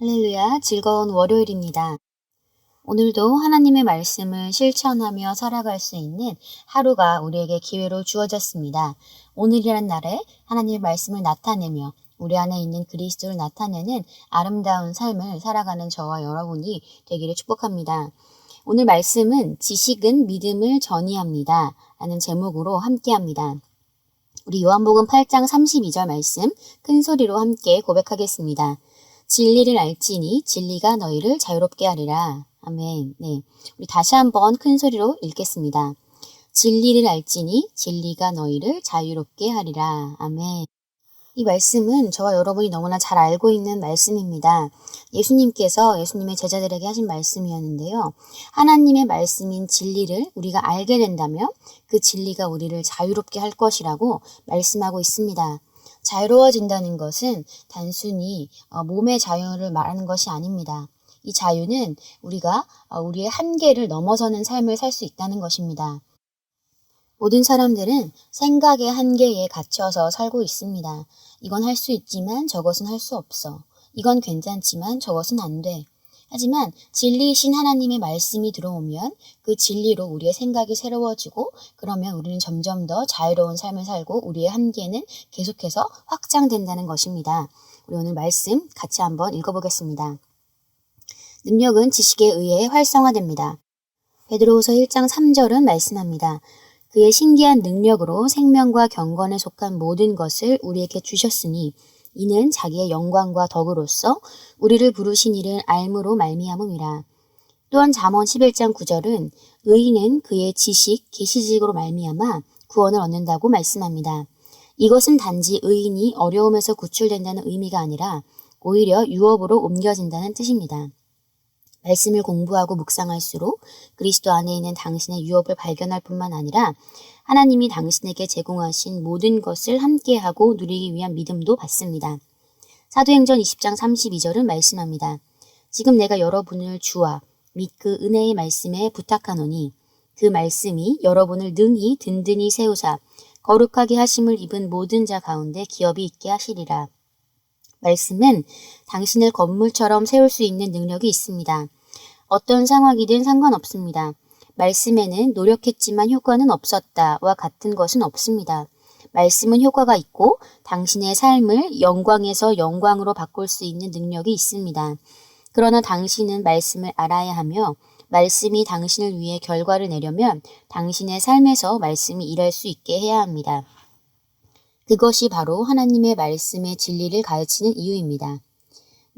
할렐루야, 즐거운 월요일입니다. 오늘도 하나님의 말씀을 실천하며 살아갈 수 있는 하루가 우리에게 기회로 주어졌습니다. 오늘이란 날에 하나님의 말씀을 나타내며 우리 안에 있는 그리스도를 나타내는 아름다운 삶을 살아가는 저와 여러분이 되기를 축복합니다. 오늘 말씀은 지식은 믿음을 전이합니다. 라는 제목으로 함께 합니다. 우리 요한복음 8장 32절 말씀 큰 소리로 함께 고백하겠습니다. 진리를 알지니 진리가 너희를 자유롭게 하리라. 아멘. 네. 우리 다시 한번 큰 소리로 읽겠습니다. 진리를 알지니 진리가 너희를 자유롭게 하리라. 아멘. 이 말씀은 저와 여러분이 너무나 잘 알고 있는 말씀입니다. 예수님께서 예수님의 제자들에게 하신 말씀이었는데요. 하나님의 말씀인 진리를 우리가 알게 된다면 그 진리가 우리를 자유롭게 할 것이라고 말씀하고 있습니다. 자유로워진다는 것은 단순히 어, 몸의 자유를 말하는 것이 아닙니다. 이 자유는 우리가 어, 우리의 한계를 넘어서는 삶을 살 수 있다는 것입니다. 모든 사람들은 생각의 한계에 갇혀서 살고 있습니다. 이건 할 수 있지만 저것은 할 수 없어. 이건 괜찮지만 저것은 안 돼. 하지만 진리이신 하나님의 말씀이 들어오면 그 진리로 우리의 생각이 새로워지고 그러면 우리는 점점 더 자유로운 삶을 살고 우리의 한계는 계속해서 확장된다는 것입니다. 우리 오늘 말씀 같이 한번 읽어보겠습니다. 능력은 지식에 의해 활성화됩니다. 베드로후서 1장 3절은 말씀합니다. 그의 신기한 능력으로 생명과 경건에 속한 모든 것을 우리에게 주셨으니 이는 자기의 영광과 덕으로서 우리를 부르신 이를 알므로 말미암음이라. 또한 잠언 11장 9절은 의인은 그의 지식, 계시직으로 말미암아 구원을 얻는다고 말씀합니다. 이것은 단지 의인이 어려움에서 구출된다는 의미가 아니라 오히려 유업으로 옮겨진다는 뜻입니다. 말씀을 공부하고 묵상할수록 그리스도 안에 있는 당신의 유업을 발견할 뿐만 아니라 하나님이 당신에게 제공하신 모든 것을 함께하고 누리기 위한 믿음도 받습니다. 사도행전 20장 32절은 말씀합니다. 지금 내가 여러분을 주와 및 그 은혜의 말씀에 부탁하노니 그 말씀이 여러분을 능히 든든히 세우사 거룩하게 하심을 입은 모든 자 가운데 기업이 있게 하시리라. 말씀은 당신을 건물처럼 세울 수 있는 능력이 있습니다. 어떤 상황이든 상관없습니다. 말씀에는 노력했지만 효과는 없었다와 같은 것은 없습니다. 말씀은 효과가 있고 당신의 삶을 영광에서 영광으로 바꿀 수 있는 능력이 있습니다. 그러나 당신은 말씀을 알아야 하며 말씀이 당신을 위해 결과를 내려면 당신의 삶에서 말씀이 일할 수 있게 해야 합니다. 그것이 바로 하나님의 말씀의 진리를 가르치는 이유입니다.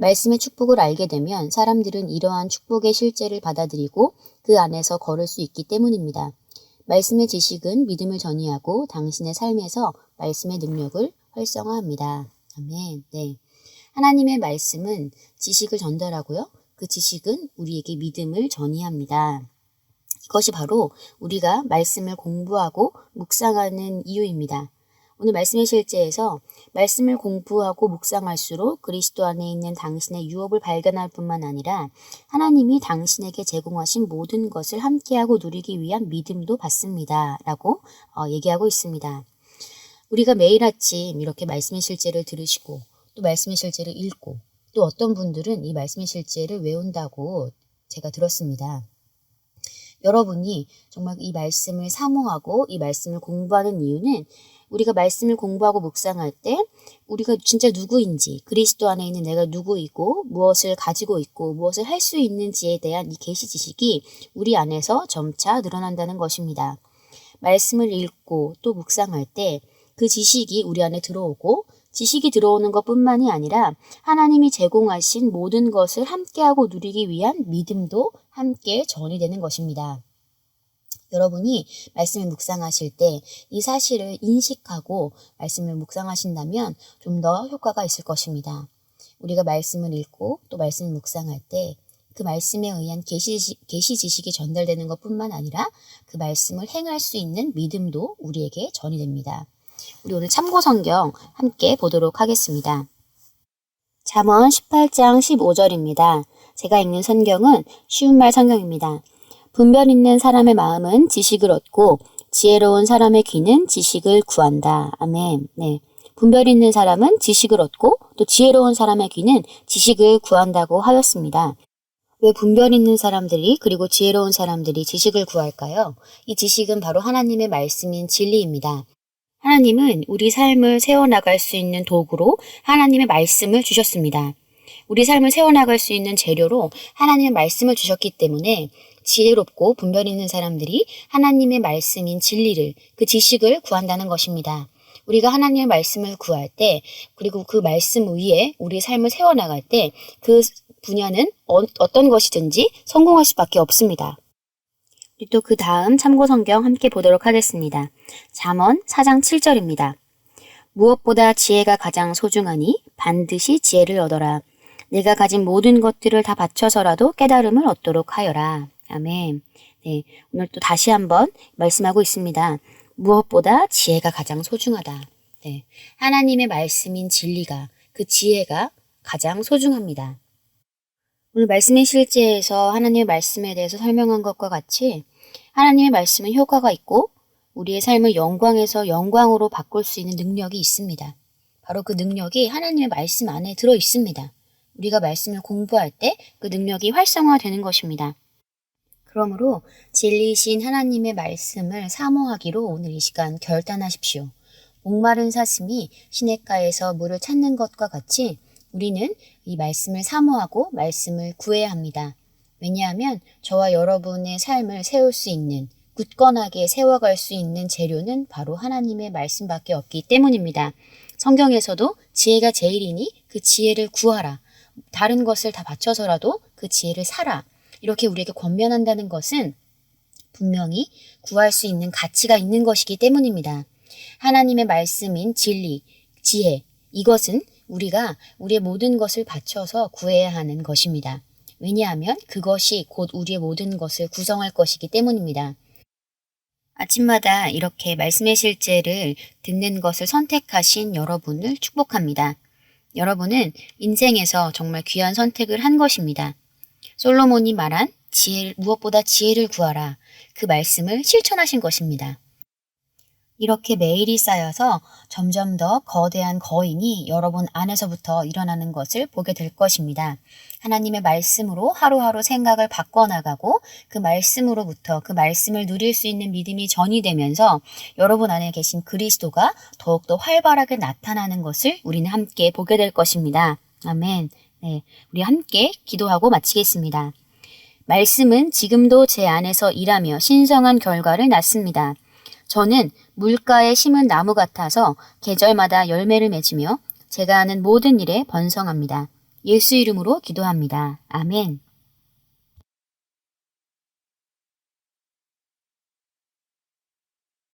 말씀의 축복을 알게 되면 사람들은 이러한 축복의 실제를 받아들이고 그 안에서 걸을 수 있기 때문입니다. 말씀의 지식은 믿음을 전이하고 당신의 삶에서 말씀의 능력을 활성화합니다. 아멘. 네. 하나님의 말씀은 지식을 전달하고요. 그 지식은 우리에게 믿음을 전이합니다. 이것이 바로 우리가 말씀을 공부하고 묵상하는 이유입니다. 오늘 말씀의 실제에서 말씀을 공부하고 묵상할수록 그리스도 안에 있는 당신의 유업을 발견할 뿐만 아니라 하나님이 당신에게 제공하신 모든 것을 함께하고 누리기 위한 믿음도 받습니다. 라고 어, 얘기하고 있습니다. 우리가 매일 아침 이렇게 말씀의 실제를 들으시고 또 말씀의 실제를 읽고 또 어떤 분들은 이 말씀의 실제를 외운다고 제가 들었습니다. 여러분이 정말 이 말씀을 사모하고 이 말씀을 공부하는 이유는 우리가 말씀을 공부하고 묵상할 때 우리가 진짜 누구인지 그리스도 안에 있는 내가 누구이고 무엇을 가지고 있고 무엇을 할 수 있는지에 대한 이 계시 지식이 우리 안에서 점차 늘어난다는 것입니다. 말씀을 읽고 또 묵상할 때 그 지식이 우리 안에 들어오고 지식이 들어오는 것 뿐만이 아니라 하나님이 제공하신 모든 것을 함께하고 누리기 위한 믿음도 함께 전이되는 것입니다. 여러분이 말씀을 묵상하실 때 이 사실을 인식하고 말씀을 묵상하신다면 좀 더 효과가 있을 것입니다. 우리가 말씀을 읽고 또 말씀을 묵상할 때 그 말씀에 의한 계시, 계시 지식이 전달되는 것뿐만 아니라 그 말씀을 행할 수 있는 믿음도 우리에게 전이 됩니다. 우리 오늘 참고 성경 함께 보도록 하겠습니다. 잠언 18장 15절입니다. 제가 읽는 성경은 쉬운 말 성경입니다. 분별 있는 사람의 마음은 지식을 얻고 지혜로운 사람의 귀는 지식을 구한다. 아멘. 네. 분별 있는 사람은 지식을 얻고 또 지혜로운 사람의 귀는 지식을 구한다고 하였습니다. 왜 분별 있는 사람들이 그리고 지혜로운 사람들이 지식을 구할까요? 이 지식은 바로 하나님의 말씀인 진리입니다. 하나님은 우리 삶을 세워나갈 수 있는 도구로 하나님의 말씀을 주셨습니다. 우리 삶을 세워나갈 수 있는 재료로 하나님의 말씀을 주셨기 때문에 지혜롭고 분별 있는 사람들이 하나님의 말씀인 진리를, 그 지식을 구한다는 것입니다. 우리가 하나님의 말씀을 구할 때, 그리고 그 말씀 위에 우리 삶을 세워나갈 때, 그 분야는 어, 어떤 것이든지 성공할 수밖에 없습니다. 또 그 다음 참고 성경 함께 보도록 하겠습니다. 잠언 4장 7절입니다. 무엇보다 지혜가 가장 소중하니 반드시 지혜를 얻어라. 내가 가진 모든 것들을 다 바쳐서라도 깨달음을 얻도록 하여라. 아멘. 네, 오늘 또 다시 한번 말씀하고 있습니다. 무엇보다 지혜가 가장 소중하다. 네, 하나님의 말씀인 진리가 그 지혜가 가장 소중합니다. 오늘 말씀의 실제에서 하나님의 말씀에 대해서 설명한 것과 같이 하나님의 말씀은 효과가 있고 우리의 삶을 영광에서 영광으로 바꿀 수 있는 능력이 있습니다. 바로 그 능력이 하나님의 말씀 안에 들어 있습니다. 우리가 말씀을 공부할 때 그 능력이 활성화되는 것입니다. 그러므로 진리이신 하나님의 말씀을 사모하기로 오늘 이 시간 결단하십시오. 목마른 사슴이 시냇가에서 물을 찾는 것과 같이 우리는 이 말씀을 사모하고 말씀을 구해야 합니다. 왜냐하면 저와 여러분의 삶을 세울 수 있는 굳건하게 세워갈 수 있는 재료는 바로 하나님의 말씀밖에 없기 때문입니다. 성경에서도 지혜가 제일이니 그 지혜를 구하라. 다른 것을 다 바쳐서라도 그 지혜를 사라. 이렇게 우리에게 권면한다는 것은 분명히 구할 수 있는 가치가 있는 것이기 때문입니다. 하나님의 말씀인 진리, 지혜, 이것은 우리가 우리의 모든 것을 바쳐서 구해야 하는 것입니다. 왜냐하면 그것이 곧 우리의 모든 것을 구성할 것이기 때문입니다. 아침마다 이렇게 말씀의 실제를 듣는 것을 선택하신 여러분을 축복합니다. 여러분은 인생에서 정말 귀한 선택을 한 것입니다. 솔로몬이 말한 지혜, 무엇보다 지혜를 구하라. 그 말씀을 실천하신 것입니다. 이렇게 매일이 쌓여서 점점 더 거대한 거인이 여러분 안에서부터 일어나는 것을 보게 될 것입니다. 하나님의 말씀으로 하루하루 생각을 바꿔나가고 그 말씀으로부터 그 말씀을 누릴 수 있는 믿음이 전이 되면서 여러분 안에 계신 그리스도가 더욱더 활발하게 나타나는 것을 우리는 함께 보게 될 것입니다. 아멘. 네, 우리 함께 기도하고 마치겠습니다. 말씀은 지금도 제 안에서 일하며 신성한 결과를 낳습니다. 저는 물가에 심은 나무 같아서 계절마다 열매를 맺으며 제가 하는 모든 일에 번성합니다. 예수 이름으로 기도합니다. 아멘.